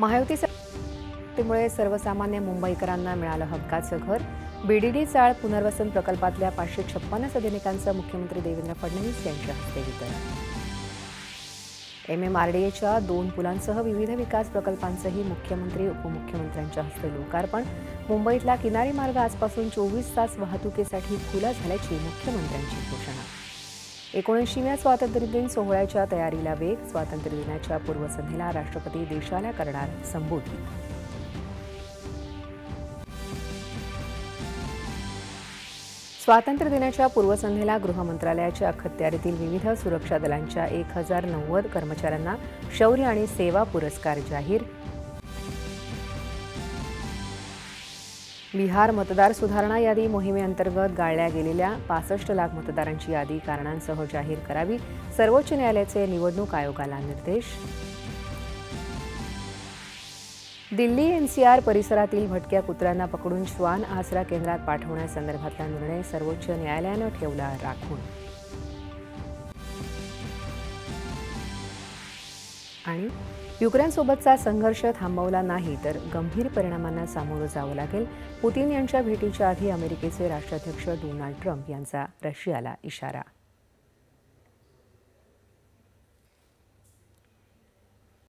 महायुतीमुळे सर्वसामान्य मुंबईकरांना मिळालं हक्काचं घर. बीडीडी चाळ पुनर्वसन प्रकल्पातल्या पाचशे छप्पन्न सदनिकांचं मुख्यमंत्री देवेंद्र फडणवीस यांच्या हस्ते वितरण. एम एम आर डी एच्या दोन पुलांसह विविध विकास प्रकल्पांचंही मुख्यमंत्री उपमुख्यमंत्र्यांच्या हस्ते लोकार्पण. मुंबईतला किनारी मार्ग आजपासून चोवीस तास वाहतुकीसाठी खुला झाल्याची मुख्यमंत्र्यांची घोषणा. एकोणऐंशीव्या स्वातंत्र्यदिन सोहळ्याच्या तयारीला वेग स्वातंत्र्य दिनाच्या पूर्वसंध्येला राष्ट्रपती देशाला करणार संबोधित स्वातंत्र्य दिनाच्या पूर्वसंध्येला गृह मंत्रालयाच्या अखत्यारीतील विविध सुरक्षा दलांच्या एक हजार नव्वद कर्मचाऱ्यांना शौर्य आणि सेवा पुरस्कार जाहीर बिहार मतदार सुधारणा यादी मोहिमेअंतर्गत गाळल्या गेलेल्या पासष्ट लाख मतदारांची यादी कारणांसह जाहीर करावी. सर्वोच्च न्यायालयाचे निवडणूक आयोगाला निर्देश. दिल्ली एनसीआर परिसरातील भटक्या कुत्र्यांना पकडून श्वान आसरा केंद्रात पाठवण्यासंदर्भातला निर्णय सर्वोच्च न्यायालयानं ठेवला राखून. आणि युक्रेनसोबतचा संघर्ष थांबवला नाही तर गंभीर परिणामांना सामोरं जावं लागेल. पुतीन यांच्या भेटीच्या आधी अमेरिकेचे राष्ट्राध्यक्ष डोनाल्ड ट्रम्प यांचा रशियाला इशारा